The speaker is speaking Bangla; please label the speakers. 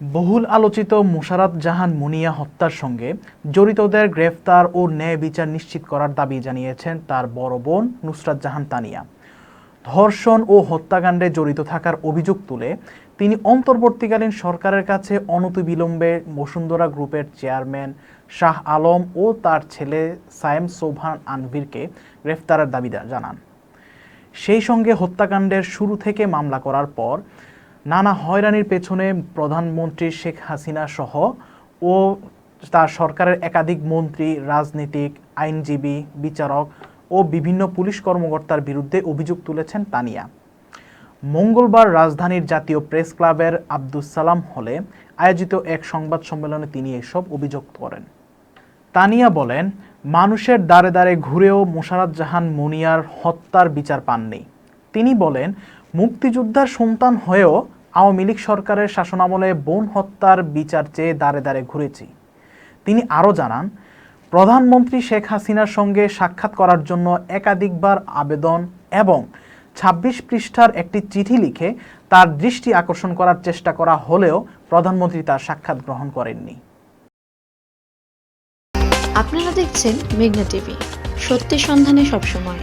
Speaker 1: বহুল আলোচিত মোশাররত জাহান মুনিয়া হত্যার সঙ্গে জড়িতদের গ্রেফতার ও ন্যায় বিচার নিশ্চিত করার দাবি জানিয়েছেন তার বড় বোন নুসরাত জাহান তানিয়া। ধর্ষণ ও হত্যাকাণ্ডে জড়িত থাকার অভিযোগ তুলে তিনি অন্তর্বর্তীকালীন সরকারের কাছে অনতিবিলম্বে বসুন্ধরা গ্রুপের চেয়ারম্যান শাহ আলম ও তার ছেলে সায়েম সোভান আনভিরকে গ্রেফতারের দাবি জানান। সেই সঙ্গে হত্যাকাণ্ডের শুরু থেকে মামলা করার পর নানা হয়রানির পেছনে প্রধানমন্ত্রী শেখ হাসিনা সহ ও তার সরকারের একাধিক মন্ত্রী, রাজনীতিক, আইনজীবী, বিচারক ও বিভিন্ন পুলিশ কর্মকর্তার বিরুদ্ধে অভিযোগ তুলেছেন তানিয়া। মঙ্গলবার রাজধানীর জাতীয় প্রেস ক্লাবের আব্দুস সালাম হলে আয়োজিত এক সংবাদ সম্মেলনে তিনি এসব অভিযোগ করেন। তানিয়া বলেন, মানুষের দ্বারে দ্বারে ঘুরেও মোশাররত জাহান মুনিয়ার হত্যার বিচার পাননি। তিনি বলেন, মুক্তিযোদ্ধার সন্তান হয়েও আওয়ামী লীগ সরকারের শাসনামলে বোন হত্যার বিচার চেয়ে দ্বারে দ্বারে ঘুরেছি। তিনি আরও জানান, প্রধানমন্ত্রী শেখ হাসিনার সঙ্গে সাক্ষাৎ করার জন্য একাধিকবার আবেদন এবং ২৬ পৃষ্ঠার একটি চিঠি লিখে তার দৃষ্টি আকর্ষণ করার চেষ্টা করা হলেও প্রধানমন্ত্রী তার সাক্ষাৎ গ্রহণ করেননি।
Speaker 2: আপনারা দেখছেন মেঘনা টিভি। সত্যি সন্ধানে সবসময়।